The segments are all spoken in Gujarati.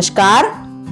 નમસ્કાર.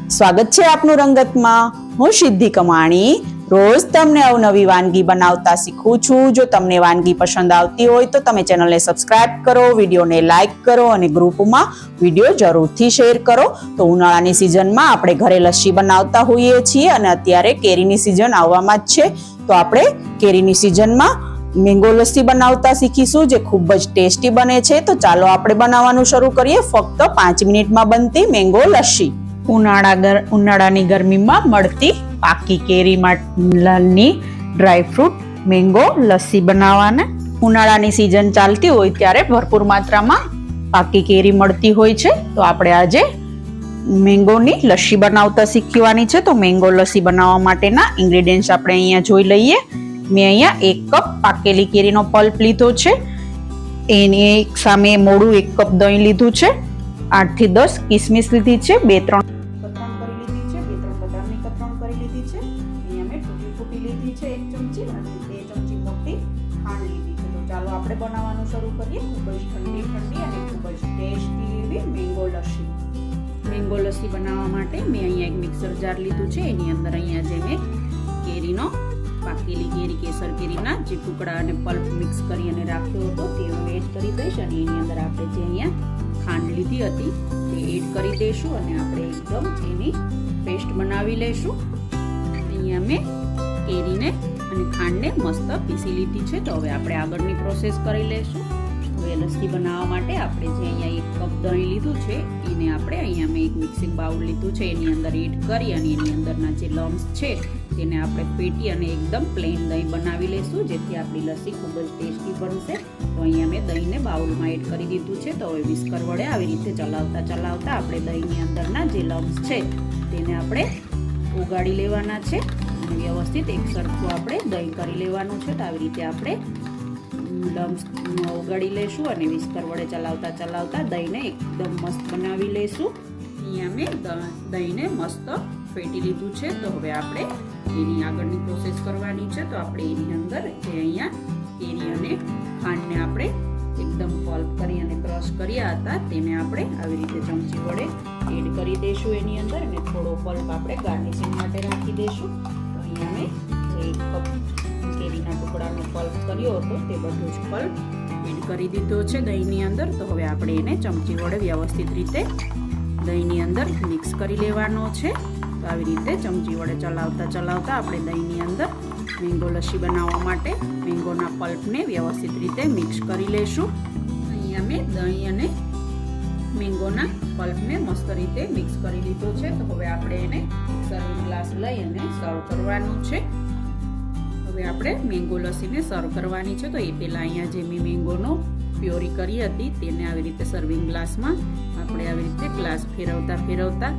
સ્વાગત છે આપનું રંગતમાં. હું સિદ્ધિ કમાણી. રોજ તમને અવનવી વાનગી બનાવતા શીખું છું. જો તમને વાનગી પસંદ આવતી હોય તો તમે ચેનલને સબસ્ક્રાઇબ કરો, વિડીયોને લાઇક કરો અને ગ્રુપમાં વીડિયો જરૂરથી શેર કરો. તો ઉનાળાની સિઝનમાં આપણે ઘરે લસ્સી બનાવતા હોઈએ છીએ અને અત્યારે કેરીની સિઝન આવવામાં જ છે. તો આપણે કેરીની સિઝનમાં મેંગો લસ્સી બનાવતા શીખીશું, જે ખૂબ જ ટેસ્ટી બને છે. તો ચાલો આપણે બનાવવાનું શરૂ કરીએ. ફક્ત પાંચ મિનિટમાં બનતી મેંગો લસ્સી. ઉનાળા ઉનાળાની ગરમીમાં મળતી પાકી કેરીમાંની ડ્રાયફ્રૂટ મેંગો લસ્સી બનાવવાને. ઉનાળાની સિઝન ચાલતી હોય ત્યારે ભરપૂર માત્રામાં પાકી કેરી મળતી હોય છે. તો આપણે આજે મેંગોની લસ્સી બનાવતા શીખવાની છે. તો મેંગો લસ્સી બનાવવા માટેના ઇન્ગ્રેડિયન્ટ્સ આપણે અહીંયા જોઈ લઈએ. મેં અહીંયા એક કપ પાકેલી કેરીનો પલ્પ લીધો છે. એની સામે મોડું એક કપ દહીં લીધું છે. આઠથી દસ કિસમિસ લીધી છે. બે, ત્રણ કતરણ કરી લીધી છે. બે, ત્રણ બદામની કતરણ કરી લીધી છે. અહીંયા મેં તૂટી ફૂટી લીધી છે એક ચમચી અને બે ચમચી મોટી ખાંડ લીધી છે. તો ચાલો આપણે બનાવવાનું શરૂ કરીએ. ખૂબ જ ઠંડી ઠંડી અને ખૂબ જ ટેસ્ટી એવી મેંગો લસ્સી. મેંગો લસ્સી બનાવવા માટે મેં અહીંયા એક મિક્સર જાર લીધું છે. એની અંદર અહીંયા જે મેં કેરીનો પાકેલી કેરી કેસર કેરીના જે ટુકડા અને પલ્પ મિક્સ કરી અને રાખ્યો હતો, તે હું એડ કરી દઈશ અને એની અંદર આપણે જે અહીંયા ખાંડ લીધી હતી, તે એડ કરી દઈશું અને આપણે એકદમ એની પેસ્ટ બનાવી લઈશું. અહીંયા મેં કેરીને અને ખાંડને મસ્ત પીસી લીધી છે, તો હવે આપણે આગળની પ્રોસેસ કરી લઈશું. હવે લસ્સી બનાવવા માટે આપણે જે અહીંયા એક કપ દહીં લીધું છે, એને આપણે અહીંયા મેં એક મિક્સિંગ બાઉલ લીધું છે, એની અંદર એડ કરી અને એની અંદરના જે લમ્સ છે તેને આપણે ફેટી અને એકદમ પ્લેન દહીં બનાવી લઈશું જેથી આપણી લસ્સી ખૂબ જ ટેસ્ટી બનશે. તો અહીંયા મેં દહીંને બાઉલમાં એડ કરી દીધું છે, તો હવે વિસ્કર વડે આવી રીતે ચલાવતા ચલાવતા આપણે દહીંની અંદરના જે લમ્સ છે, તેને આપણે ઉગાડી લેવાના છે. અને વ્યવસ્થિત એક સરખું આપણે દહીં કરી લેવાનું છે, તો આવી રીતે આપણે લમ્સ ઉગાડી લઈશું અને વિસ્કર વડે ચલાવતા ચલાવતા દહીંને એકદમ મસ્ત બનાવી લઈશું અહીંયા મેં દહીંને મસ્ત ફેટી લીધું છે, તો હવે આપણે એની આગળની પ્રોસેસ કરવાની છે, તો આપણે એની અંદર જે અહીંયા કેરી અને ખાંડને આપણે એકદમ પલ્પ કરી અને ક્રશ કર્યા હતા, તેને આપણે આવી રીતે ચમચી વડે એડ કરી દઈશું એની અંદર અને થોડો પલ્પ આપણે ગાર્નિશિંગ માટે રાખી દઈશું. તો અહીંયા મેં જે એક કપ કેરીના ટુકડાનો પલ્પ કર્યો હતો, તે બધો જ પલ્પ એડ કરી દીધો છે દહીંની અંદર. તો હવે આપણે એને ચમચી વડે વ્યવસ્થિત રીતે દહીંની અંદર મિક્સ કરી લેવાનો છે. આવી રીતે ચમચી વડે ચલાવતા ચલાવતા આપણે દહીંની અંદર મેંગો લસ્સી બનાવવા માટે મેંગોના પલ્પને વ્યવસ્થિત રીતે મિક્સ કરી લઈશું અહીંયા અમે દહીં અને મેંગોના પલ્પને મસ્ત રીતે મિક્સ કરી લીધો છે. તો હવે આપણે એને સર્વિંગ ગ્લાસ લઈ અને સર્વ કરવાનું છે. હવે આપણે મેંગો લસ્સીને સર્વ કરવાની છે. તો એ પહેલાં અહીંયા જે મેં મેંગોનો પ્યોરી કરી હતી તેને આવી રીતે સર્વિંગ ગ્લાસમાં આપણે આવી રીતે ગ્લાસ ફેરવતા ફેરવતા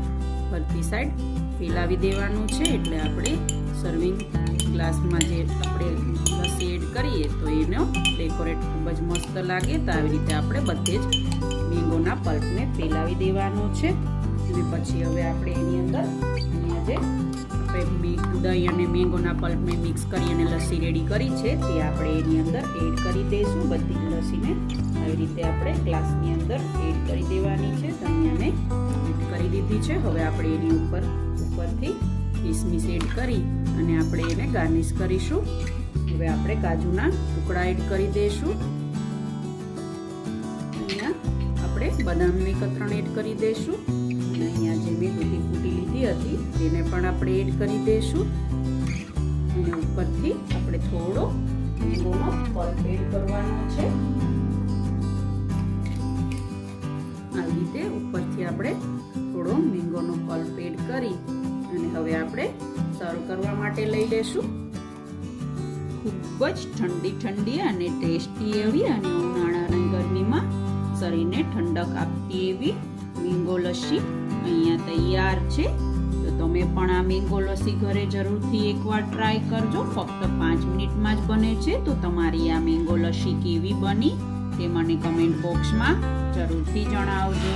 ફરતી સાઈડ ફેલાવી દેવાનું છે, એટલે આપણે સર્વિંગ ગ્લાસમાં જે આપણે લસ્સી એડ કરીએ તો એનો ડેકોરેટ ખૂબ જ મસ્ત લાગે. તો આવી રીતે આપણે બધે જ મેંગોના પલ્પને ફેલાવી દેવાનો છે. અને પછી હવે આપણે એની અંદર અહીંયા જે આપણે દહીં અને મેંગોના પલ્પને મિક્સ કરી અને લસ્સી રેડી કરી છે, તે આપણે એની અંદર એડ કરી દઈશું. બધી લસ્સીને આવી રીતે આપણે ગ્લાસની અંદર એડ કરી દેવાની છે. તો અહીંયા મેં એડ દીધી છે. હવે આપણે એની ઉપર, ઉપરથી કિસમિસ એડ કરી અને આપણે એને ગાર્નિશ કરીશું. હવે આપણે કાજુના ટુકડા એડ કરી દઈશું. અહીંયા આપણે બદામની કતરણ એડ કરી દઈશું. અને અહીંયા જે મેં દૂધી ફૂટી લીધી હતી, તેને પણ આપણે એડ કરી દઈશું. અને ઉપરથી આપણે થોડો લીંબુનો પલ્પ એડ કરવાનો છે. આવી રીતે ઉપરથી આપણે થોડો મેંગોનો પલ્પ એડ કરી અને હવે આપણે સર્વ કરવા માટે લઈ લેશું. ખૂબ જ ઠંડી ઠંડી અને ટેસ્ટી એવી અને ઉનાળાની ગરમીમાં શરીરને ઠંડક આપતી એવી મેંગો લસ્સી અહીંયા તૈયાર છે. તો તમે પણ આ મેંગો લસ્સી ઘરે જરૂરથી એકવાર ટ્રાય કરજો. ફક્ત પાંચ મિનિટમાં જ બને છે. તો તમારી આ મેંગો લસ્સી કેવી બની તે મને કમેન્ટ બોક્સમાં જરૂરથી જણાવજો.